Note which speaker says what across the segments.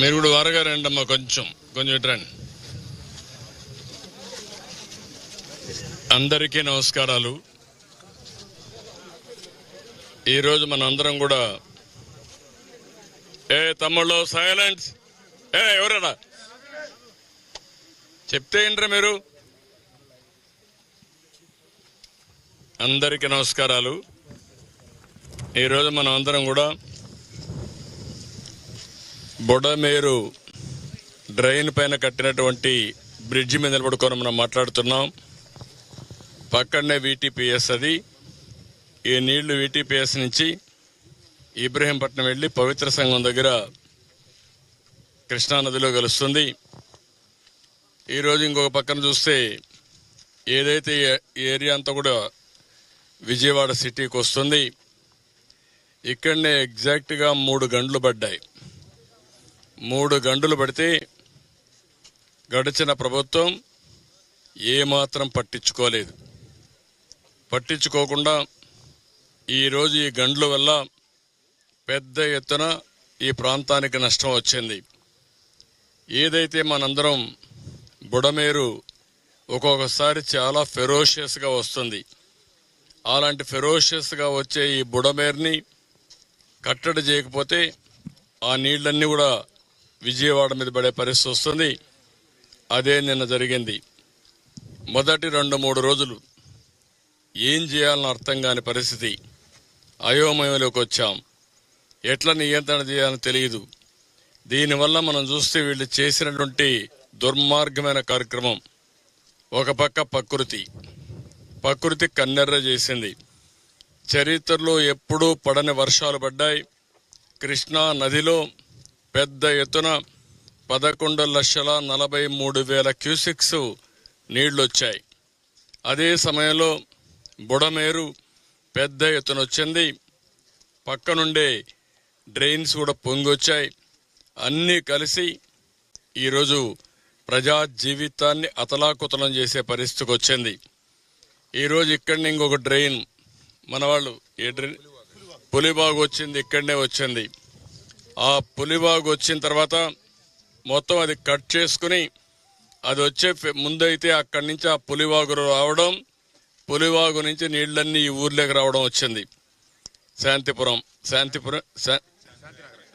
Speaker 1: మీరు కూడా వారగా రండి అమ్మా కొంచెం కొంచెం ఇట్రండి అందరికీ నమస్కారాలు. ఈరోజు మన అందరం కూడా ఏ తమ్ముళ్ళు సైలెన్స్ ఏ ఎవరడా చెప్తే ఏంట్రా మీరు? అందరికీ నమస్కారాలు. ఈరోజు మనం అందరం కూడా బుడమేరు డ్రైన్ పైన కట్టినటువంటి బ్రిడ్జి మీద నిలబడుకొని మనం మాట్లాడుతున్నాం. పక్కనే వీటీపీఎస్ అది. ఈ నీళ్ళు వీటీపీఎస్ నుంచి ఇబ్రహీంపట్నం వెళ్ళి పవిత్ర సంఘం దగ్గర కృష్ణానదిలో కలుస్తుంది. ఈరోజు ఇంకొక పక్కన చూస్తే ఏదైతే ఈ ఏరియా అంతా కూడా విజయవాడ సిటీకి వస్తుంది. ఇక్కడనే ఎగ్జాక్ట్గా మూడు గంటలు పడ్డాయి. మూడు గంటలు పడితే గడిచిన ప్రభుత్వం ఏమాత్రం పట్టించుకోలేదు. పట్టించుకోకుండా ఈరోజు ఈ గండ్ల వల్ల పెద్ద ఎత్తున ఈ ప్రాంతానికి నష్టం వచ్చింది. ఏదైతే మనందరం బుడమేరు ఒక్కొక్కసారి చాలా ఫెరోషియస్గా వస్తుంది. అలాంటి ఫెరోషియస్గా వచ్చే ఈ బుడమేర్ని కట్టడి చేయకపోతే ఆ నీళ్ళన్నీ కూడా విజయవాడ మీద పడే పరిస్థితి వస్తుంది. అదే నిన్న జరిగింది. మొదటి రెండు మూడు రోజులు ఏం చేయాలని అర్థం కాని పరిస్థితి. అయోమయంలోకి వచ్చాం. ఎట్లా నియంత్రణ చేయాలని తెలియదు. దీనివల్ల మనం చూస్తే వీళ్ళు చేసినటువంటి దుర్మార్గమైన కార్యక్రమం. ఒక పక్క ప్రకృతి. ప్రకృతి కన్నెర్ర చేసింది. చరిత్రలో ఎప్పుడూ పడని వర్షాలు పడ్డాయి. కృష్ణా నదిలో పెద్ద ఎత్తున పదకొండు లక్షల నలభై మూడు వేల క్యూసిక్స్ నీళ్ళు వచ్చాయి అదే సమయంలో బుడమేరు పెద్ద ఎత్తున వచ్చింది. పక్కనుండే డ్రైన్స్ కూడా పొంగొచ్చాయి. అన్నీ కలిసి ఈరోజు ప్రజా జీవితాన్ని అతలాకుతలం చేసే పరిస్థితికి వచ్చింది ఈరోజు ఇక్కడనే ఇంకొక డ్రైన్. మన వాళ్ళు ఏ ట్రైన్ పులిబాగు వచ్చింది ఇక్కడనే వచ్చింది. ఆ పులిబాగు వచ్చిన తర్వాత మొత్తం అది కట్ చేసుకుని అది వచ్చే ముందైతే అక్కడి నుంచి ఆ పులివాగు రావడం పులివాగు నుంచి నీళ్ళన్నీ ఈ ఊర్లోకి రావడం వచ్చింది. శాంతిపురం శాంతిపురం శా-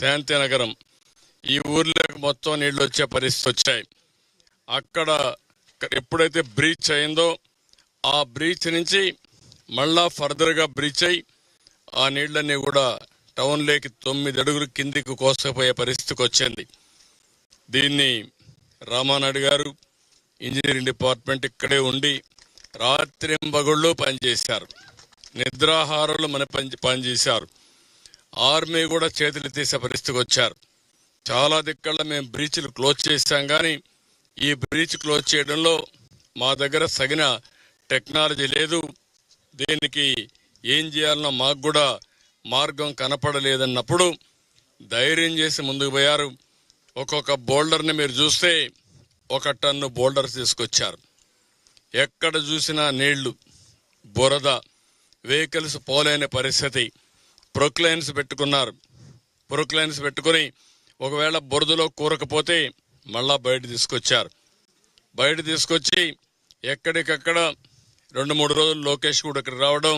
Speaker 1: శాంతినగరం. ఈ ఊర్లోకి మొత్తం నీళ్ళు వచ్చే పరిస్థితి వచ్చాయి. అక్కడ ఎప్పుడైతే బ్రీచ్ అయిందో ఆ బ్రీచ్ నుంచి మళ్ళా ఫర్దర్గా బ్రీచ్ అయి ఆ నీళ్ళన్నీ కూడా టౌన్లోకి తొమ్మిది అడుగులు కిందికి కోసపోయే పరిస్థితికి వచ్చింది. దీన్ని రామానాయుడు గారు ఇంజనీరింగ్ డిపార్ట్మెంట్ ఇక్కడే ఉండి రాత్రింబగుళ్ళు పనిచేశారు. నిద్రాహారాలు మన పని పనిచేశారు. ఆర్మీ కూడా చేతులు తీసే పరిస్థితికి వచ్చారు. చాలా దిక్కల్లో మేము బ్రీచ్లు క్లోజ్ చేశాం కానీ ఈ బ్రీచ్ క్లోజ్ చేయడంలో మా దగ్గర సగిన టెక్నాలజీ లేదు. దీనికి ఏం చేయాలన్నా మాకు కూడా మార్గం కనపడలేదన్నప్పుడు ధైర్యం చేసి ముందుకు పోయారు. ఒక్కొక్క బోల్డర్ని మీరు చూస్తే ఒక టన్ను బోల్డర్స్ తీసుకొచ్చారు. ఎక్కడ చూసినా నీళ్ళు బురద వెహికల్స్ పోలేని పరిస్థితి. ప్రొక్లైన్స్ పెట్టుకున్నారు. ప్రొక్లైన్స్ పెట్టుకుని ఒకవేళ బురదలో కూరకపోతే మళ్ళా బయట తీసుకొచ్చారు. బయట తీసుకొచ్చి ఎక్కడికక్కడ రెండు మూడు రోజులు లోకేష్ కూడా ఇక్కడ రావడం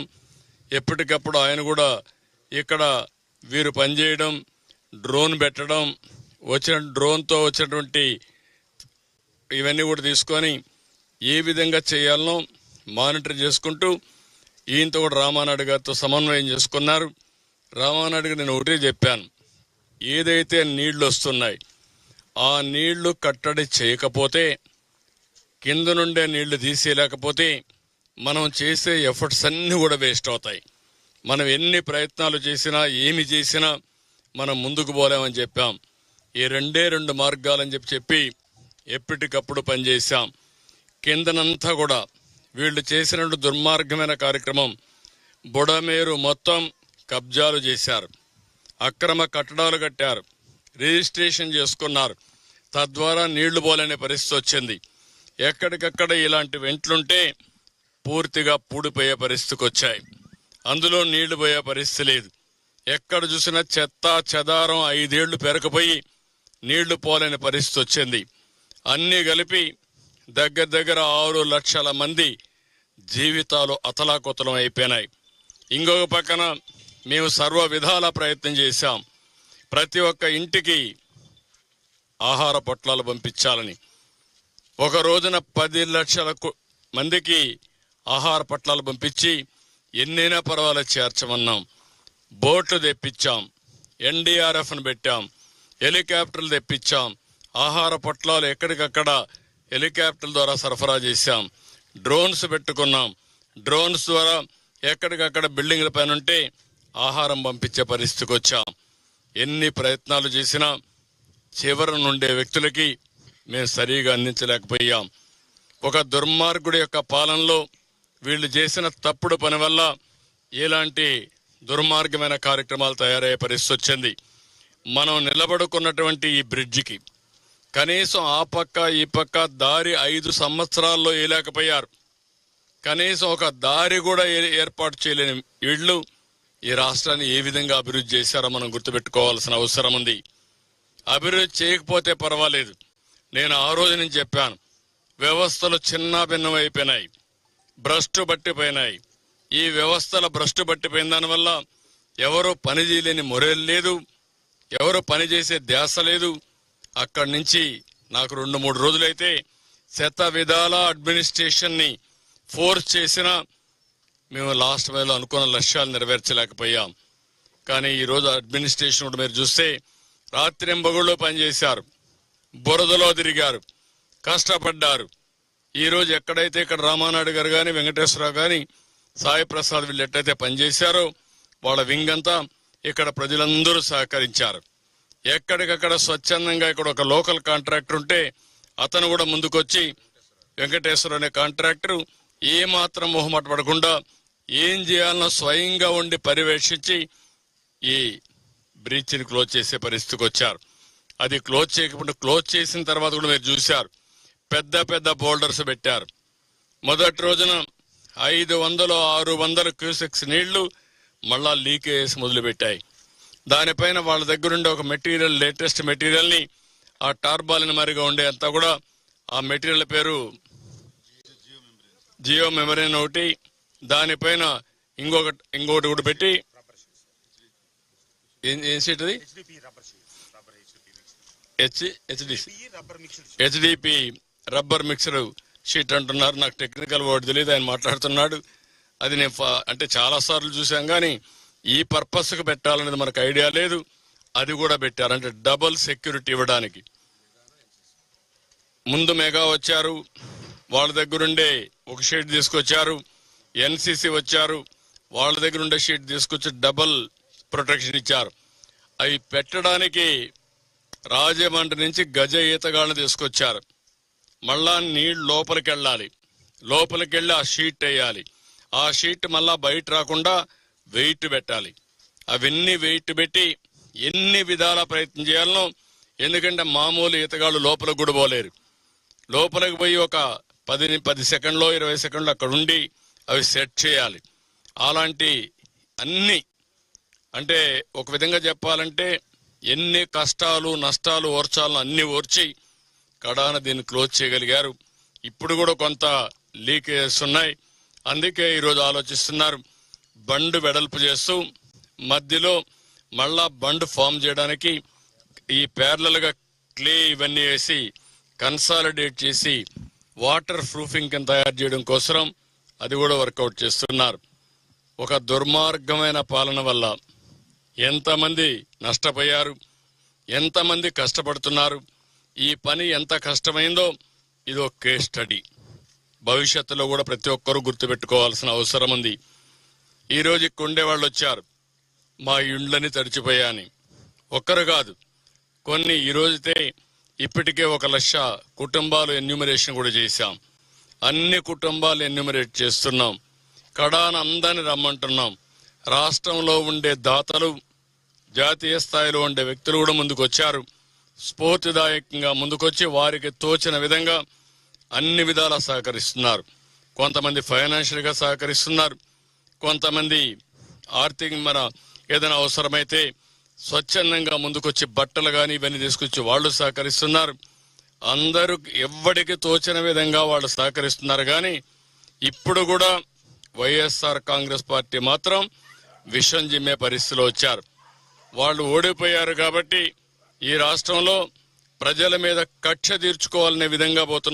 Speaker 1: ఎప్పటికప్పుడు ఆయన కూడా ఇక్కడ వీరు పనిచేయడం డ్రోన్ పెట్టడం వచ్చిన డ్రోన్తో వచ్చినటువంటి ఇవన్నీ కూడా తీసుకొని ఏ విధంగా చేయాలనో మానిటర్ చేసుకుంటూ ఈయనతో కూడా రామానాయుడు గారితో సమన్వయం చేసుకున్నారు. రామానాయుడు గారు నేను ఒకటే చెప్పాను ఏదైతే నీళ్ళు వస్తున్నాయి ఆ నీళ్ళు కట్టడి చేయకపోతే కింద నుండే నీళ్ళు తీసేయలేకపోతే మనం చేసే ఎఫర్ట్స్ అన్నీ కూడా వేస్ట్ అవుతాయి. మనం ఎన్ని ప్రయత్నాలు చేసినా ఏమి చేసినా మనం ముందుకు పోలేమని చెప్పాం. ఈ రెండే రెండు మార్గాలని చెప్పి చెప్పి ఎప్పటికప్పుడు పనిచేశాం. కిందనంతా కూడా వీళ్ళు చేసినట్టు దుర్మార్గమైన కార్యక్రమం బుడమేరు మొత్తం కబ్జాలు చేశారు. అక్రమ కట్టడాలు కట్టారు. రిజిస్ట్రేషన్ చేసుకున్నారు. తద్వారా నీళ్ళు పోలేని పరిస్థితి వచ్చింది. ఎక్కడికక్కడ ఇలాంటి వెంట్లుంటే పూర్తిగా పూడిపోయే పరిస్థితికి వచ్చాయి. అందులో నీళ్ళు పోయే పరిస్థితి లేదు. ఎక్కడ చూసినా చెత్త చెదారం ఐదేళ్ళు పెరకపోయి నీళ్ళు పోలేని పరిస్థితి వచ్చింది. అన్నీ కలిపి దగ్గర దగ్గర ఆరు లక్షల మంది జీవితాలు అతలాకుతలం అయిపోయినాయి. ఇంకొక పక్కన మేము సర్వ విధాల ప్రయత్నం చేశాం. ప్రతి ఒక్క ఇంటికి ఆహార పొట్లాలు పంపించాలని. ఒక రోజున పది లక్షల మందికి ఆహార పట్లాలు పంపించి ఎన్నైనా పర్వాలేదు చేర్చమన్నాం. బోట్లు తెప్పించాం. ఎన్డీఆర్ఎఫ్ను పెట్టాం. హెలికాప్టర్లు తెప్పించాం. ఆహార పొట్లాలు ఎక్కడికక్కడ హెలికాప్టర్ల ద్వారా సరఫరా చేశాం. డ్రోన్స్ పెట్టుకున్నాం. డ్రోన్స్ ద్వారా ఎక్కడికక్కడ బిల్డింగ్ల పైన ఉంటే ఆహారం పంపించే పరిస్థితికి వచ్చాం. ఎన్ని ప్రయత్నాలు చేసినా చివరి నుండే వ్యక్తులకి మేము సరిగా అందించలేకపోయాం. ఒక దుర్మార్గుడి యొక్క పాలనలో వీళ్ళు చేసిన తప్పుడు పని వల్ల ఇలాంటి దుర్మార్గమైన కార్యక్రమాలు తయారయ్యే పరిస్థితి వచ్చింది. మనం నిలబడుకున్నటువంటి ఈ బ్రిడ్జికి కనీసం ఆ పక్క ఈ పక్క దారి ఐదు సంవత్సరాల్లో వేయలేకపోయారు. కనీసం ఒక దారి కూడా ఏ- ఏర్పాటు చేయలేని వీళ్ళు ఈ రాష్ట్రాన్ని ఏ విధంగా అభివృద్ధి చేశారో మనం గుర్తుపెట్టుకోవాల్సిన అవసరం ఉంది. అభివృద్ధి చేయకపోతే పర్వాలేదు. నేను ఆ రోజు నుంచి చెప్పాను. వ్యవస్థలు చిన్న భిన్నం అయిపోయినాయి భ్రష్టు పట్టిపోయినాయి. ఈ వ్యవస్థల భ్రష్టు పట్టిపోయిన దానివల్ల ఎవరు పని చేయలేని మొరేలు లేదు. ఎవరు పని చేసే ధ్యాస లేదు. అక్కడి నుంచి నాకు రెండు మూడు రోజులైతే శత విధాల అడ్మినిస్ట్రేషన్ని ఫోర్స్ చేసినా మేము లాస్ట్ వేలో అనుకున్న లక్ష్యాలు నెరవేర్చలేకపోయాం. కానీ ఈరోజు అడ్మినిస్ట్రేషన్ కూడా మీరు చూస్తే రాత్రింబగుళ్ళు పనిచేశారు. బురదలో తిరిగారు. కష్టపడ్డారు. ఈ రోజు ఎక్కడైతే ఇక్కడ రామానాయుడు గారు కానీ వెంకటేశ్వరరావు కానీ సాయి ప్రసాద్ వీళ్ళు ఎట్టయితే పనిచేశారో వాళ్ళ వింగ్ అంతా ఇక్కడ ప్రజలందరూ సహకరించారు. ఎక్కడికక్కడ స్వచ్ఛందంగా ఇక్కడ ఒక లోకల్ కాంట్రాక్టర్ ఉంటే అతను కూడా ముందుకొచ్చి వెంకటేశ్వర అనే కాంట్రాక్టర్ ఏ మాత్రం మొహమాట పడకుండా ఏం చేయాలనో స్వయంగా ఉండి పర్యవేక్షించి ఈ బ్రీచ్ని క్లోజ్ చేసే పరిస్థితికి వచ్చారు. అది క్లోజ్ చేయకుండా క్లోజ్ చేసిన తర్వాత కూడా మీరు చూశారు. పెద్ద పెద్ద బోల్డర్స్ పెట్టారు. మొదటి రోజున ఐదు వందలు ఆరు వందల క్యూసెక్స్ నీళ్ళు మళ్ళా లీకేజ్ మొదలుపెట్టాయి. దానిపైన వాళ్ళ దగ్గరుండే ఒక మెటీరియల్ లేటెస్ట్ మెటీరియల్ని ఆ టార్బాలిన్ మరిగా ఉండే అంతా కూడా ఆ మెటీరియల్ పేరు జియో మెమరీ అని ఒకటి. దానిపైన ఇంకొక ఇంకొకటి కూడా పెట్టి ఏం ఏం సీట్ అది. హెచ్డిపి రబ్బర్ మిక్సర్ షీట్ అంటున్నారు. నాకు టెక్నికల్ వర్డ్ తెలియదు ఆయన మాట్లాడుతున్నాడు. అది నేను ఫా- అంటే చాలా సార్లు చూసాం కానీ ఈ పర్పస్కి పెట్టాలనేది మనకు ఐడియా లేదు. అది కూడా పెట్టారు. అంటే డబుల్ సెక్యూరిటీ ఇవ్వడానికి. ముందు మెగా వచ్చారు. వాళ్ళ దగ్గరుండే ఒక షీట్ తీసుకొచ్చారు. ఎన్సిసి వచ్చారు. వాళ్ళ దగ్గరుండే షీట్ తీసుకొచ్చి డబుల్ ప్రొటెక్షన్ ఇచ్చారు. అవి పెట్టడానికి రాజమండ్రి నుంచి గజ ఈతగాళ్ళని తీసుకొచ్చారు. మళ్ళా నీళ్ళు లోపలికి వెళ్ళాలి లోపలికి వెళ్ళి ఆ షీట్ వేయాలి. ఆ షీట్ మళ్ళా బయట రాకుండా వెయిట్ పెట్టాలి. అవన్నీ వెయిట్ పెట్టి ఎన్ని విధాల ప్రయత్నం చేయాలనో ఎందుకంటే మామూలు ఈతగాళ్ళు లోపలికి కూడా పోలేరు. లోపలికి పోయి ఒక పది పది సెకండ్లో ఇరవై సెకండ్లు అక్కడ ఉండి అవి సెట్ చేయాలి. అలాంటి అన్ని అంటే ఒక విధంగా చెప్పాలంటే ఎన్ని కష్టాలు నష్టాలు ఓర్చాలను అన్ని ఓర్చి కడాన దీన్ని క్లోజ్ చేయగలిగారు. ఇప్పుడు కూడా కొంత లీకేజెస్ ఉన్నాయి. అందుకే ఈరోజు ఆలోచిస్తున్నారు. బండ్ వెడల్పు చేస్తూ మధ్యలో మళ్ళా బండ్ ఫామ్ చేయడానికి ఈ ప్యారలల్గా క్లే ఇవన్నీ వేసి కన్సాలిడేట్ చేసి వాటర్ ప్రూఫింగ్ కింద తయారు చేయడం కోసం అది కూడా వర్కౌట్ చేస్తున్నారు. ఒక దుర్మార్గమైన పాలన వల్ల ఎంతమంది నష్టపోయారు? ఎంతమంది కష్టపడుతున్నారు? ఈ పని ఎంత కష్టమైందో ఇది ఒక కేస్ స్టడీ భవిష్యత్తులో కూడా ప్రతి ఒక్కరూ గుర్తుపెట్టుకోవాల్సిన అవసరం ఉంది. ఈరోజు ఇక్కడ ఉండే వాళ్ళు వచ్చారు. మా ఇండ్లని తడిచిపోయాని ఒక్కరు కాదు కొన్ని ఈరోజుతే ఇప్పటికే ఒక లక్ష కుటుంబాలు ఎన్యూమరేషన్ కూడా చేశాం. అన్ని కుటుంబాలు ఎన్యూమరేట్ చేస్తున్నాం. కడాన అందరిని రమ్మంటున్నాం. రాష్ట్రంలో ఉండే దాతలు జాతీయ స్థాయిలో ఉండే వ్యక్తులు కూడా ముందుకు వచ్చారు స్ఫూర్తిదాయకంగా ముందుకొచ్చి వారికి తోచిన విధంగా అన్ని విధాలా సహకరిస్తున్నారు. కొంతమంది ఫైనాన్షియల్గా సహకరిస్తున్నారు. కొంతమంది ఆర్థిక మన ఏదైనా అవసరమైతే స్వచ్ఛందంగా ముందుకొచ్చి బట్టలు కానీ ఇవన్నీ తీసుకొచ్చి వాళ్ళు సహకరిస్తున్నారు. అందరూ ఎవ్వడికి తోచిన విధంగా వాళ్ళు సహకరిస్తున్నారు కానీ ఇప్పుడు కూడా వైఎస్ఆర్ కాంగ్రెస్ పార్టీ మాత్రం విషం జిమ్మే పరిస్థితిలో వచ్చారు. వాళ్ళు ఓడిపోయారు కాబట్టి ఈ రాష్ట్రంలో ప్రజల మీద కక్ష తీర్చుకోవాలనే విధంగా పోతున్నారు